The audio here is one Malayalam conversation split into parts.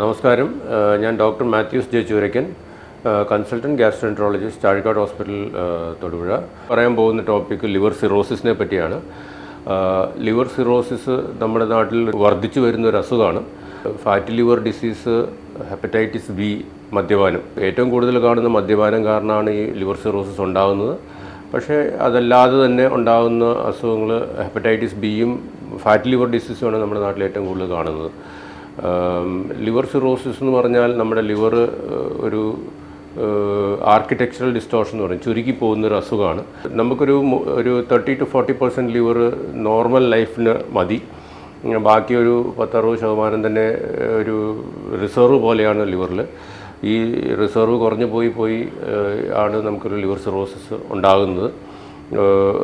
നമസ്കാരം. ഞാൻ doctor Mathews J Choorakkan consultant gastroenterologist Chazhikad hospital Thodupuzha. പറയാൻ പോകുന്ന ടോപ്പിക്ക് ലിവർ സിറോസിസിനെ പറ്റിയാണ്. ലിവർ സിറോസിസ് നമ്മുടെ നാട്ടിൽ വർദ്ധിച്ചു വരുന്ന ഒരു അസുഖമാണ്. Fatty liver disease hepatitis B മദ്യപാനം. ഏറ്റവും കൂടുതൽ കാണുന്ന മദ്യപാനം കാരണമാണ് ഈ ലിവർ സിറോസിസ് ഉണ്ടാകുന്നത്. പക്ഷേ അതല്ലാതെ തന്നെ ഉണ്ടാകുന്ന അസുഖങ്ങൾ ഹെപ്പറ്റൈറ്റിസ് ബിയും ഫാറ്റ് ലിവർ ഡിസീസുമാണ് നമ്മുടെ നാട്ടിൽ ഏറ്റവും കൂടുതൽ കാണുന്നത്. ലിവർ സിറോസിസ് എന്ന് പറഞ്ഞാൽ നമ്മുടെ ലിവർ ഒരു ആർക്കിടെക്ചറൽ ഡിസ്റ്റോർഷൻ എന്ന് പറയും. ചുരുക്കി പോകുന്ന ഒരു അസുഖമാണ്. നമുക്കൊരു ഒരു thirty to forty percent liver normal ലൈഫിന് മതി. ബാക്കി ഒരു പത്തറുപത് ശതമാനം തന്നെ ഒരു റിസർവ് പോലെയാണ് ലിവറിൽ ഈ റിസർവ് കുറഞ്ഞു പോയി പോയി ആണ് നമുക്കൊരു ലിവർ സിറോസിസ് ഉണ്ടാകുന്നത്.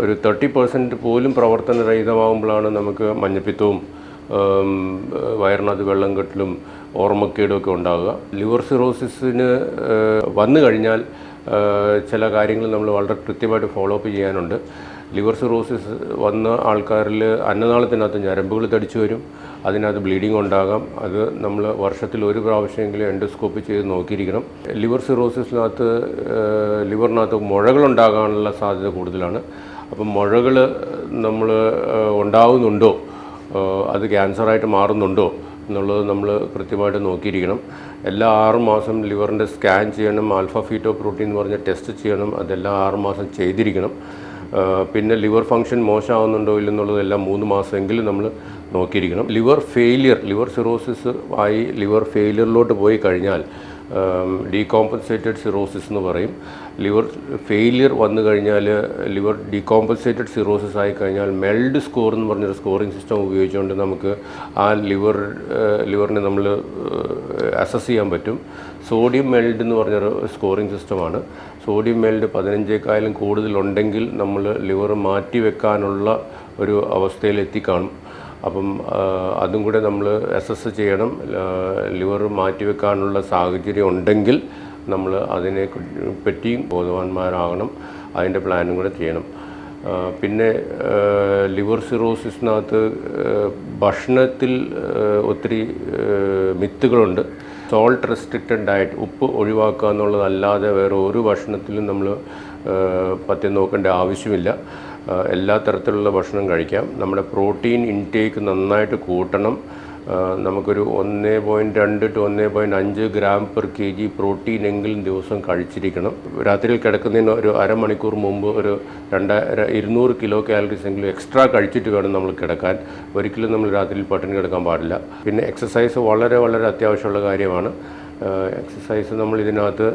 ഒരു തേർട്ടി പെർസെന്റ് പോലും പ്രവർത്തനരഹിതമാകുമ്പോഴാണ് നമുക്ക് മഞ്ഞപ്പിത്തവും വയറിനകത്ത് വെള്ളം കെട്ടലും ഓർമ്മക്കേടും ഒക്കെ ഉണ്ടാകുക ലിവർ സിറോസിസിന് വന്നു കഴിഞ്ഞാൽ ചില കാര്യങ്ങൾ നമ്മൾ വളരെ കൃത്യമായിട്ട് ഫോളോ അപ്പ് ചെയ്യാനുണ്ട്. ലിവർ സിറോസിസ് വന്ന ആൾക്കാരിൽ അന്നനാളത്തിനകത്ത് ഞരമ്പുകൾ തടിച്ചു വരും. അതിനകത്ത് ബ്ലീഡിംഗ് ഉണ്ടാകാം. അത് നമ്മൾ വർഷത്തിൽ ഒരു പ്രാവശ്യമെങ്കിലും എൻഡോസ്കോപ്പ് ചെയ്ത് നോക്കിയിരിക്കണം. ലിവർ സിറോസിസിനകത്ത് ലിവറിനകത്ത് മുഴകളുണ്ടാകാനുള്ള സാധ്യത കൂടുതലാണ്. അപ്പം മുഴകൾ നമ്മൾ ഉണ്ടാവുന്നുണ്ടോ? ഏഹ് അത് ക്യാൻസറായിട്ട് മാറുന്നുണ്ടോ എന്നുള്ളത് നമ്മൾ കൃത്യമായിട്ട് നോക്കിയിരിക്കണം. എല്ലാ ആറ് മാസം ലിവറിന്റെ സ്കാൻ ചെയ്യണം ആൽഫ ഫീറ്റോ പ്രോട്ടീൻ എന്ന് പറഞ്ഞ ടെസ്റ്റ് ചെയ്യണം അതെല്ലാം ആറ് മാസം ചെയ്തിരിക്കണം. പിന്നെ ലിവർ ഫങ്ഷൻ മോശമാവുന്നുണ്ടോ ഇല്ലെന്നുള്ളത് എല്ലാം മൂന്ന് മാസമെങ്കിലും നമ്മൾ നോക്കിയിരിക്കണം. ലിവർ ഫെയിലിയർ ലിവർ സിറോസിസ് ആയി ലിവർ ഫെയിലിയറിലോട്ട് പോയി കഴിഞ്ഞാൽ ഡീകോമ്പൻസേറ്റഡ് സിറോസിസ് എന്ന് പറയും. ലിവർ ഫെയിലിയർ വന്നു കഴിഞ്ഞാൽ ലിവർ ഡീകോമ്പൻസേറ്റഡ് സിറോസിസ് ആയി കഴിഞ്ഞാൽ മെൽഡ് സ്കോർ എന്ന് പറഞ്ഞൊരു സ്കോറിംഗ് സിസ്റ്റം ഉപയോഗിച്ചുകൊണ്ട് നമുക്ക് ആ ലിവർ ലിവറിനെ നമ്മൾ അസസ് ചെയ്യാൻ പറ്റും. സോഡിയം മെൽഡ് എന്ന് പറഞ്ഞൊരു സ്കോറിംഗ് സിസ്റ്റമാണ് സോഡിയം മെൽഡ് പതിനഞ്ചേക്കായാലും കൂടുതലുണ്ടെങ്കിൽ നമ്മൾ ലിവർ മാറ്റി വെക്കാനുള്ള ഒരു അവസ്ഥയിൽ എത്തിക്കാണും അപ്പം അതും കൂടെ നമ്മൾ അസസ് ചെയ്യണം. ലിവർ മാറ്റിവെക്കാനുള്ള സാഹചര്യം ഉണ്ടെങ്കിൽ നമ്മൾ അതിനെ പറ്റിയും ബോധവാന്മാരാകണം. അതിന്റെ പ്ലാനും കൂടെ ചെയ്യണം. പിന്നെ ലിവർ സിറോസിസിനകത്ത് ഭക്ഷണത്തിൽ ഒത്തിരി മിത്തുകളുണ്ട്. സോൾട്ട് റെസ്ട്രിക്റ്റഡ് ഡയറ്റ് ഉപ്പ് ഒഴിവാക്കുക എന്നുള്ളതല്ലാതെ വേറെ ഒരു ഭക്ഷണത്തിലും നമ്മൾ പറ്റി നോക്കേണ്ട ആവശ്യമില്ല. എല്ലാ തരത്തിലുള്ള ഭക്ഷണം കഴിക്കാം. നമ്മുടെ പ്രോട്ടീൻ ഇൻടേക്ക് നന്നായിട്ട് കൂട്ടണം. നമുക്കൊരു ഒന്ന് പോയിന്റ് രണ്ട് ടു ഒന്ന് പോയിന്റ് അഞ്ച് gram per K G protein എങ്കിലും ദിവസം കഴിച്ചിരിക്കണം. രാത്രിയിൽ കിടക്കുന്നതിന് ഒരു അരമണിക്കൂർ മുമ്പ് ഒരു രണ്ടായിര ഇരുന്നൂറ് കിലോ കാലറീസ് എങ്കിലും എക്സ്ട്രാ കഴിച്ചിട്ട് വേണം നമ്മൾ കിടക്കാൻ. ഒരിക്കലും നമ്മൾ രാത്രിയിൽ പട്ടിണി കിടക്കാൻ പാടില്ല. പിന്നെ എക്സസൈസ് വളരെ വളരെ അത്യാവശ്യമുള്ള കാര്യമാണ്. എക്സസൈസ് നമ്മൾ ഇതിനകത്ത്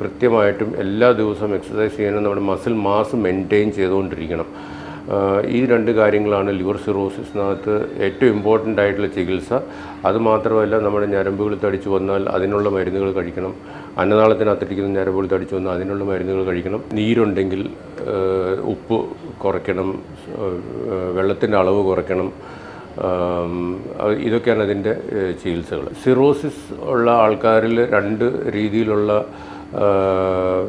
കൃത്യമായിട്ടും എല്ലാ ദിവസവും എക്സസൈസ് ചെയ്യണം നമ്മുടെ മസിൽ മാസ് മെയിന്റെയിൻ ചെയ്തുകൊണ്ടിരിക്കണം. ഈ രണ്ട് കാര്യങ്ങളാണ് ലിവർ സിറോസിസിനകത്ത് ഏറ്റവും ഇമ്പോർട്ടന്റ് ആയിട്ടുള്ള ചികിത്സ. അതുമാത്രമല്ല നമ്മുടെ ഞരമ്പുകൾ തടിച്ചു വന്നാൽ അതിനുള്ള മരുന്നുകൾ കഴിക്കണം. അന്നനാളത്തിനകത്തിരിക്കുന്ന ഞരമ്പുകൾ തടിച്ചു വന്നാൽ അതിനുള്ള മരുന്നുകൾ കഴിക്കണം. നീരുണ്ടെങ്കിൽ ഉപ്പ് കുറയ്ക്കണം. വെള്ളത്തിന്റെ അളവ് കുറയ്ക്കണം. ഇതൊക്കെയാണ് അതിന്റെ ചികിത്സകൾ. സിറോസിസ് ഉള്ള ആൾക്കാരിൽ രണ്ട് രീതിയിലുള്ള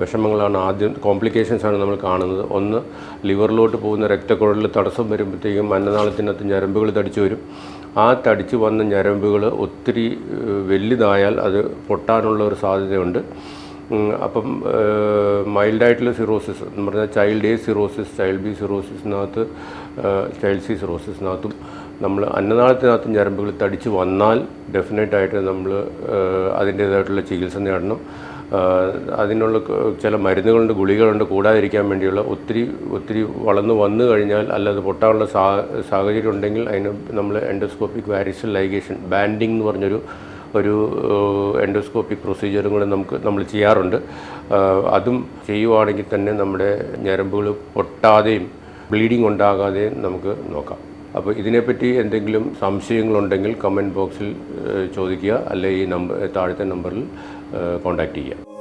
വിഷമങ്ങളാണ് ആദ്യം കോംപ്ലിക്കേഷൻസാണ് നമ്മൾ കാണുന്നത്. ഒന്ന് ലിവറിലോട്ട് പോകുന്ന രക്തക്കുഴലിൽ തടസ്സം വരുമ്പോഴത്തേക്കും അന്നനാളത്തിനകത്ത് ഞരമ്പുകൾ തടിച്ചു വരും. ആ തടിച്ചു വന്ന ഞരമ്പുകൾ ഒത്തിരി വലുതായാൽ അത് പൊട്ടാനുള്ള ഒരു സാധ്യതയുണ്ട്. അപ്പം മൈൽഡായിട്ടുള്ള സിറോസിസ് എന്ന് പറഞ്ഞാൽ child A cirrhosis child B സിറോസിസിനകത്ത് child C സിറോസിസിനകത്തും നമ്മൾ അന്നനാളത്തിനകത്ത് ഞരമ്പുകൾ തടിച്ച് വന്നാൽ ഡെഫിനറ്റായിട്ട് നമ്മൾ അതിന്റേതായിട്ടുള്ള ചികിത്സ നേടണം. അതിനുള്ള ചില മരുന്നുകളുണ്ട് ഗുളികളുണ്ട് കൂടാതിരിക്കാൻ വേണ്ടിയുള്ള ഒത്തിരി ഒത്തിരി വളർന്നു വന്നു കഴിഞ്ഞാൽ അല്ലാതെ പൊട്ടാനുള്ള സാ സാഹചര്യം ഉണ്ടെങ്കിൽ അതിന് നമ്മൾ എൻഡോസ്കോപ്പിക് വാരിസൽ ലൈഗേഷൻ ബാൻഡിങ് എന്ന് പറഞ്ഞൊരു ഒരു എൻഡോസ്കോപ്പിക് പ്രൊസീജിയറും കൂടെ നമുക്ക് നമ്മൾ ചെയ്യാറുണ്ട്. അതും ചെയ്യുവാണെങ്കിൽ തന്നെ നമ്മുടെ ഞരമ്പുകൾ പൊട്ടാതെയും ബ്ലീഡിങ് ഉണ്ടാകാതെയും നമുക്ക് നോക്കാം. അപ്പോൾ ഇതിനെപ്പറ്റി എന്തെങ്കിലും സംശയങ്ങളുണ്ടെങ്കിൽ കമന്റ് ബോക്സിൽ ചോദിക്കുക. അല്ലെങ്കിൽ ഈ നമ്പർ താഴത്തെ നമ്പറിൽ കോൺടാക്റ്റ് ചെയ്യുക.